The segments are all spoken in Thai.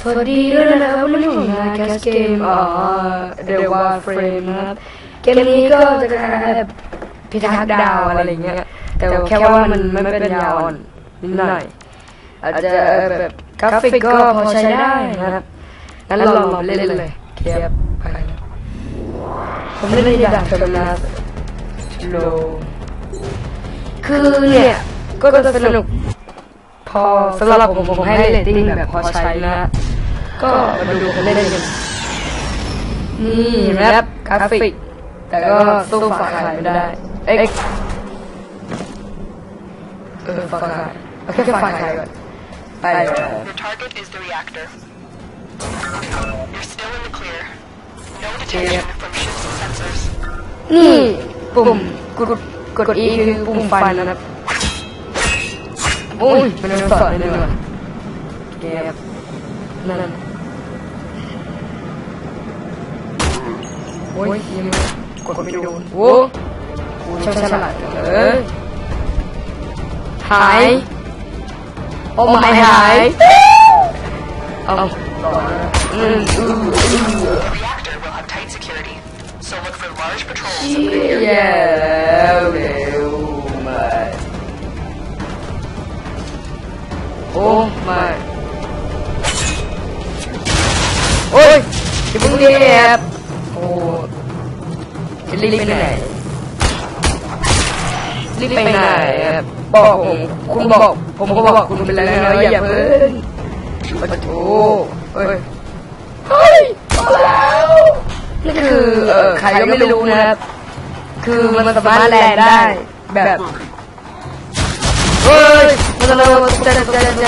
สวัสดีด้วยนะครับวันนี้ผมมาแคสเกมอ่า The Warframe นะครับเกมนี้ก็จะคล้ายๆแบบพิทักษ์ดาวอะไรเงี้ยแต่แค่ว่ามันไม่เป็นยาวอ่อนนิดหน่อยอาจจะแบบกราฟิกก็พอใช้ได้นะครับงั้นลองเล่นเลยเคลียร์ไปผมเล่นในดานเทอร์มินาโลคือเนี่ยก็จะสนุก พอสำหรับผมผมให้เรตติ้งแบบพอใช้นะก็มาดูคนเล่นกันนี่เห็นไหมครับกราฟิก แต่ก็สู้ฝาขายไม่ได้ เอ็กเออฝาขายเอาแค่ฝาขายก่อนไปเลย Your target is the reactor. You're still in the clear. No detection from ships and sensors. นี่ปุ่มกดกด E คือปุ่มฟันนะครับ โอ้ยมันสอนเลยด้วยเก็บนั่นโอ้ยยังกดไม่โดนโอ้กูช่างฉลาดจังเลยหายโอ้ไม่หายเอาต่อนะอืมอืมอืม The reactor will have tight security, so look for large patrols. แย่ อ้ไม่โอ้ยอย่าเพิ่งเรียบโอ้จะรีบไปไหนรีบไปไหนบอกผมคุณบอกผมก็บอกคุณไปแล้วนะอย่าเพิ่งโอ้โหเฮ้ยเฮ้ยแล้วนี่คือเออใครก็ไม่รู้นะครับ คือมันสามารถแลนได้แบบเฮ้ย มันจะตกใจตกใจตกใจ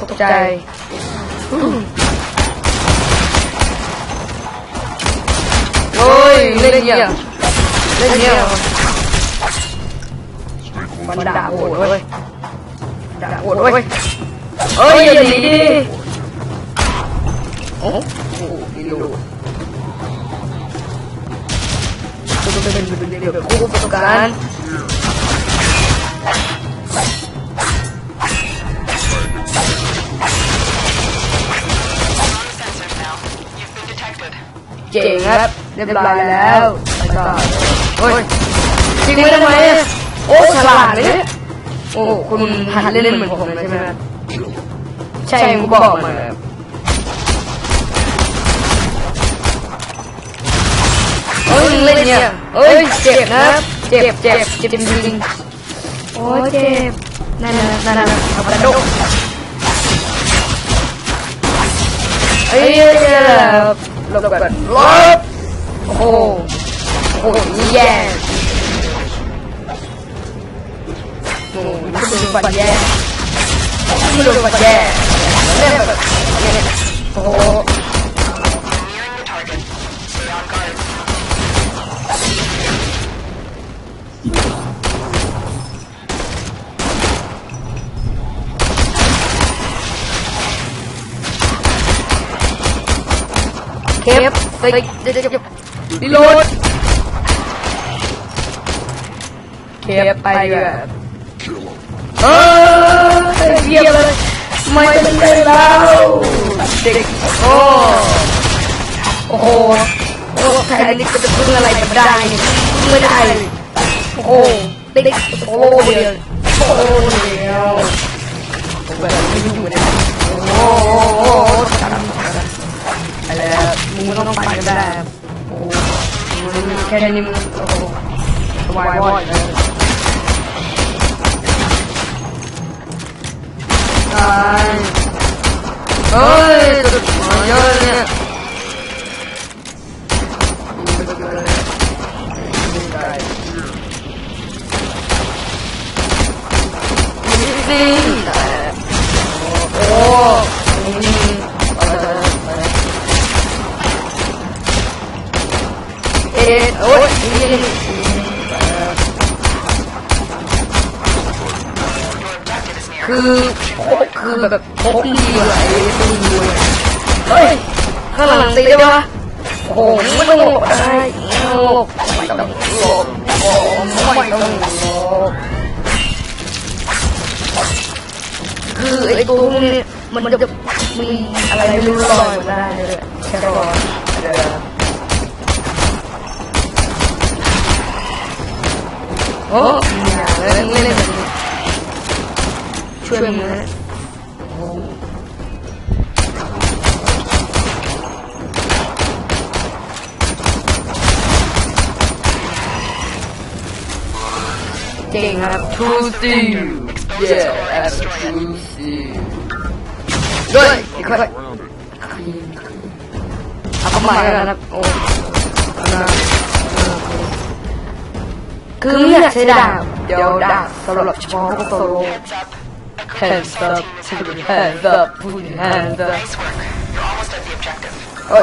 ตกใจโอ้ยเล่นเงี้ยเล่น เงี้ยมันด่าโหดเว้ยด่าโหดเว้ยเอ้ยอย่าหนีดิโอ้โหไม่รู้ Itu เป็นเดี๋ยวคู่ประสบการณ์ On the sensors now. You've been detected. เจ๋งครับเรียบร้อยแล้วไปต่อโอ้ยจริงไหมทำไมอะโอ้ฉลาดเลยเนี่ยโอ้คุณหัดเล่นเหมือนผมเลยใช่ไหมครับใช่กูบอกมาครับเอ้ยเล่นเนี่ยเอ้ยเจ็บนะครับเจ็บเจ็บเจ็บจริงๆ โอ้ยเจ็บนั่นน่ะนั่นเอากระโดดเอ้ยเจ็บหลบก่อนหลบโอ้โหโอ้โหแย่โอ้โหนี่คือฝันแย่นี่คือฝันแย่เนี่ยโอ้ เคฟไปเดี๋ยวเดี๋ยวเดี๋ยวรีโหลดเคฟไปดีกว่าเออเยี่ยมเลยไม่เป็นไรแล้วเด็กโอ้โอ้โหโอ้แค่นี้ก็จะพึ่งอะไรกันได้ไม่ได้โอ้โหเด็กโอ้เดียวโอ้เดียวแบบไม่อยู่เลยโอ้โหไปแล้ว มึงไม่ต้องไปก็ได้โอ้โหมึงแค่นี้มึงโอ้โหสบายวอดเลยตายเฮ้ยตาเยอะเนี่ย คือโคือคือแบบพกดีเลยไอ้ตีเลยเฮ้ยข้างหลังตีได้ปะโอ้โหไม่ต้องหลบได้ไม่ต้องหลบไม่ต้องหลบโอ้ไม่ต้องหลบคือไอ้ตัวนี้มันจะมีอะไรไม่รู้ลอยมาได้เลยแค่รอเดี๋ยวโอ้ยอย่าเล่นเล่น ช่วยมึงนะโอ้เก่งครับ ทูซี yeah I'm two C ด้วยค่อยเอาเข้ามาแล้วกันครับโอ้นะคือไม่อยากใช้ดาบเดี๋ยวดาบสำหรับเฉพาะพวกโซโล่ Hands up, hands up, put your hands up. Nice work. You're almost at the objective. Oh,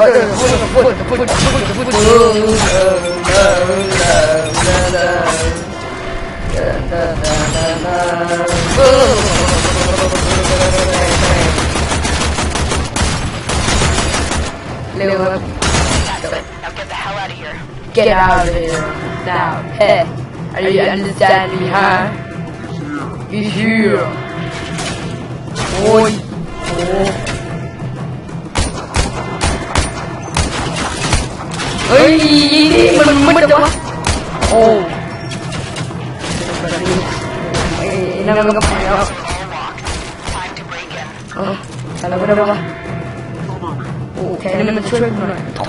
now get the hell out of here. Get out of here. Now, hey. Are you understanding me, huh? You here. โอ้ยโอ้เฮ้ยนี่มันมันจะวะโอ้ไอ้นั่นมันก็ไปแล้ว Time to break in. เอออะไรก็ได้วะโอ้แค่นี้มันช่วยกูหน่อยโถ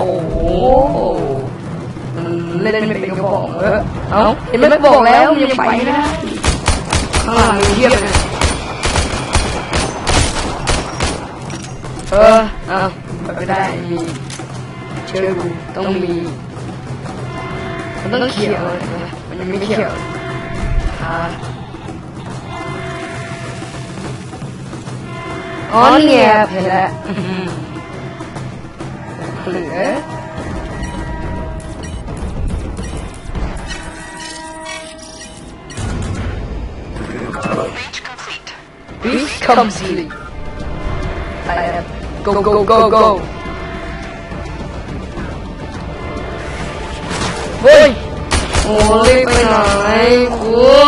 มันเล่นไม่เป็นก็บอกเออเอ้าเห็นไหมบอกแล้วมันยังไปนะข้างหลังมีเทียบเลย เออเอาไปไม่ได้มีเชื่อกูต้องมีมันต้องเขียวนะมันยังไม่เขียวอ่าอ๋อเนี่ยเห็นแล้วอื้อหือเหลือ Breach complete. Beach complete go go go go เฮ้ยโอ้รีบไปไหนคุ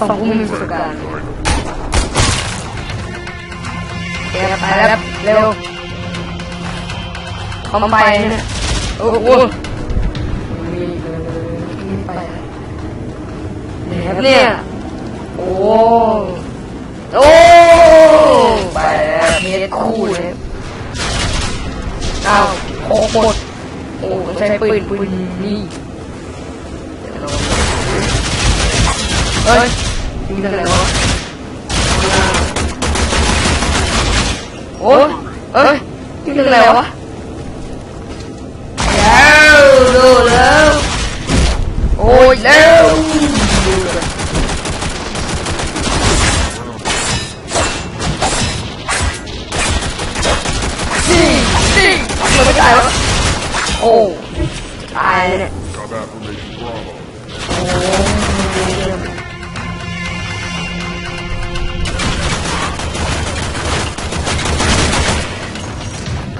สองกูมีประสบการณ์แกไปแล้วเร็วเขาไปเนี่ยโอ้โหมีมีไปเนี่ยเนี่ยโอ้โอ้ไปแล้วเมตรคู่เลยอ้าวโคหมดโอ้ต้องใช้ปืนปืนนี่เฮ้ย ยิงทางไหนวะโอ้ยเอ้ยยิงทางไหนวะแล้วดูแล้วโอ้ยแล้วดูเลยนี่นี่มันไม่ตายวะโอ้ตายเลยเนี่ย Got affirmation Bravo. เ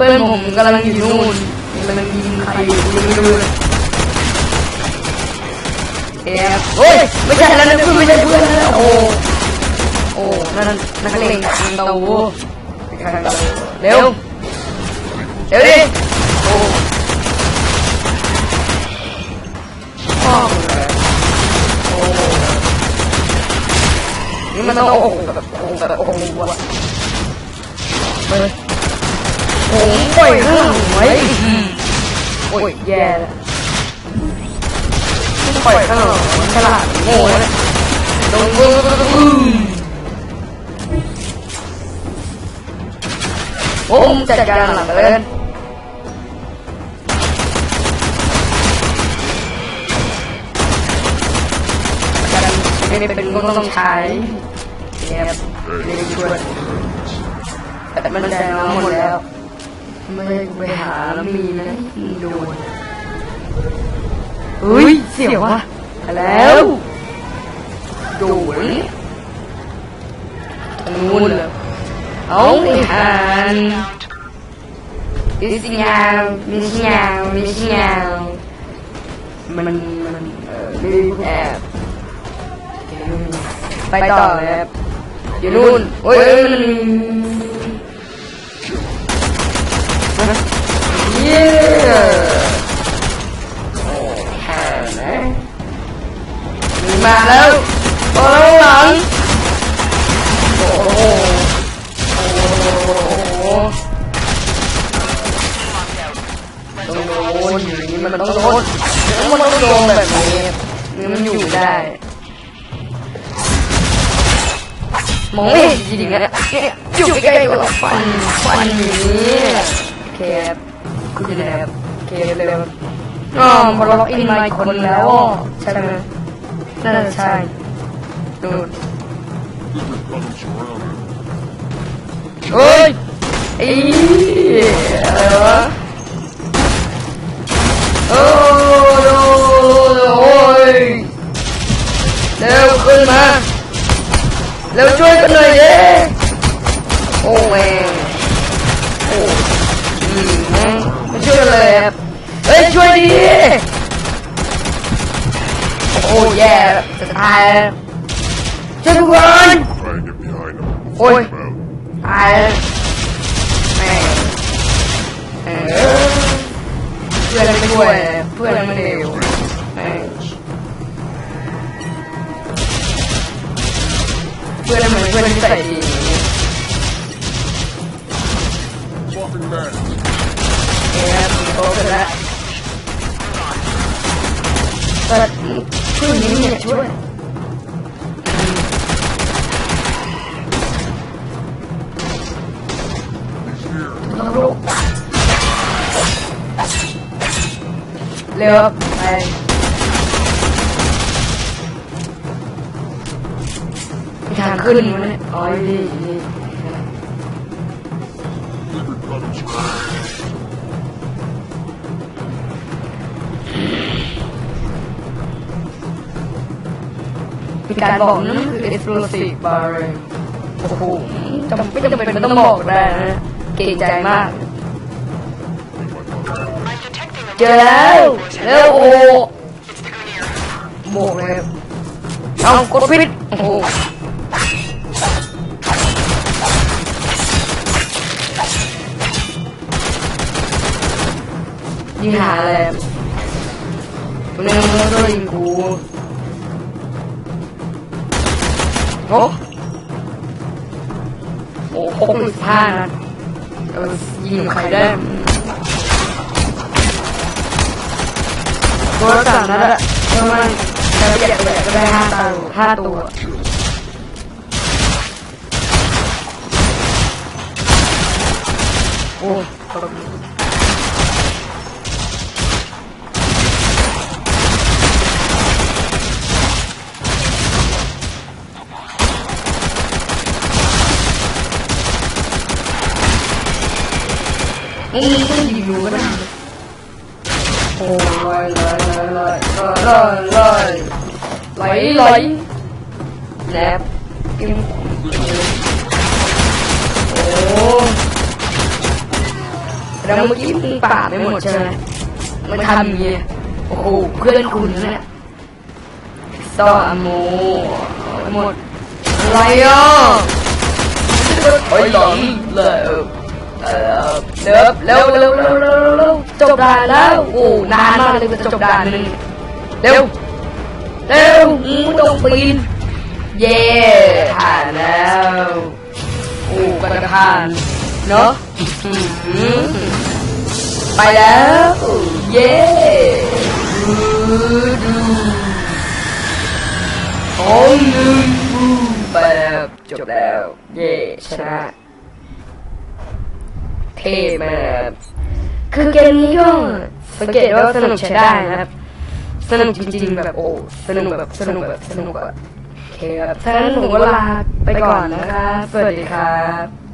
พื่อนผมกำลังอยู่นู่นกำลังยิงใครอยู่ไม่รู้เลยแอบเฮ้ยไม่ใช่แล้วนะเพื่อนไม่ใช่เพื่อนนะโอ้โอ้นั่นนักเลงทางเตาเร็วเร็วดิโอ้พ่อเลยโอ้นี่มันต้องโอ้โหแบบโอ้โหแบบโอ้โหวะเฮ้ย ผมปล่อยเรื่องไว้โอ้ยแย่ล้ปล่อยเออฉลาดโง่เลยโดนบึ้มผมจัดการหลังเลยไม่ไเป็นก็ต้องใช้เนี่ยไม่ไช่วยแต่มันแดงหมดแล้ว ไม่ให้กูไปหาแล้วมีนะมึงโดนเฮ้ย เสียววะแล้วโดนทางนู้นเหรอเอาไอ้ห่านมิสยาวมิสยาวมิสยาวมันมันเออรีบแอบไปต่อเลยครับอยู่นู่นโอ้ยเอ้ยมันเย้ห่านนะ มีมาแล้วโอ้หลังโอ้โหโอ้โหต้องโดนอย่างนี้มันต้องโดนมันต้องโดนแบบนี้มันอยู่ได้มองไม่เห็นจริงๆนะเนี่ยอยู่ใกล้ๆกับฟันฟันอย่างนี้แคบ คุณแคบแคบเลยครับอ๋อพอล็อกอินมาอีกคนแล้วใช่ไหมน่าจะใช่ดูน Look at the surroundings. เฮ้ยไอ้อะไรวะโอ้โหโอ้ยเร็วขึ้นมาเร็วช่วยกันหน่อยเดิโอ้แม่ ไม่ช่วยกันเลยครับเฮ้ยช่วยดิโอ้แย่แล้วจะตายแล้วช่วยกูก่อน Try and get behind him. Oi. Keep out. ตายแล้วแม่งเออเพื่อนไม่ช่วยเพื่อนไม่เร็วแม่งเพื่อนเหมือนเพื่อนที่ใส่ดี Swapping back. เอ๊ะโตขึ้นแล้วแต่เพื่อนนี้เนี่ยช่วย He's here. เร็วไปมีทางขึ้นมั้ยอ๋อดี มีการบอกนั่นคือ exclusive bar โอ้โหจำไม่จำเป็นมันต้องบอกก็ได้นะเก่งใจมาก I'm detecting a เจอแล้วเร็วโอ้ It's the Grineer. โบกเลยเอากดปิดโอ้โหยิงหาอะไรตัวนี้มันก็ยิงกู โอ้โอ้หกสิบห้านัดเออยิงใครได้ตัวสามนัดอะทำไมแต่ประหยัดประหยัดก็ได้ห้าตัวห้าตัวโอ้มึง ก็ยิงดูก็ได้โอ้ยลอยลอยลอยลอยลอยลอยลอยแลบกิมโอ้แล้วเมื่อกี้มึงป่าดไม่หมดใช่ไหมมันทำอย่างเงี้ยโอ้โหเพื่อนคุณนั่นแหละซ่ออโมหมดอะไรอะโอ้ยหลังเลย เออเร็วเร็วเร็วเร็วเร็วเร็วจบด่านแล้วโอ้นานมากเลยจะจบด่านนึงเร็วเร็วมึงต้องปีนเย่ผ่านแล้วโอ้กันจะผ่านเนาะไปแล้วเย่ดูดูของหนึ่งไปแล้วจบแล้วเย่ชนะ เท่มากคือเกมนี้ก็สังเกตว่าสนุกใช้ได้นะครับ สนุกจริงๆแบบโอ้สนุกแบบสนุกแบบสนุกแบบโอเคเคครับถ้างั้นผมก็ลาไปก่อนนะครับ สวัสดีครับ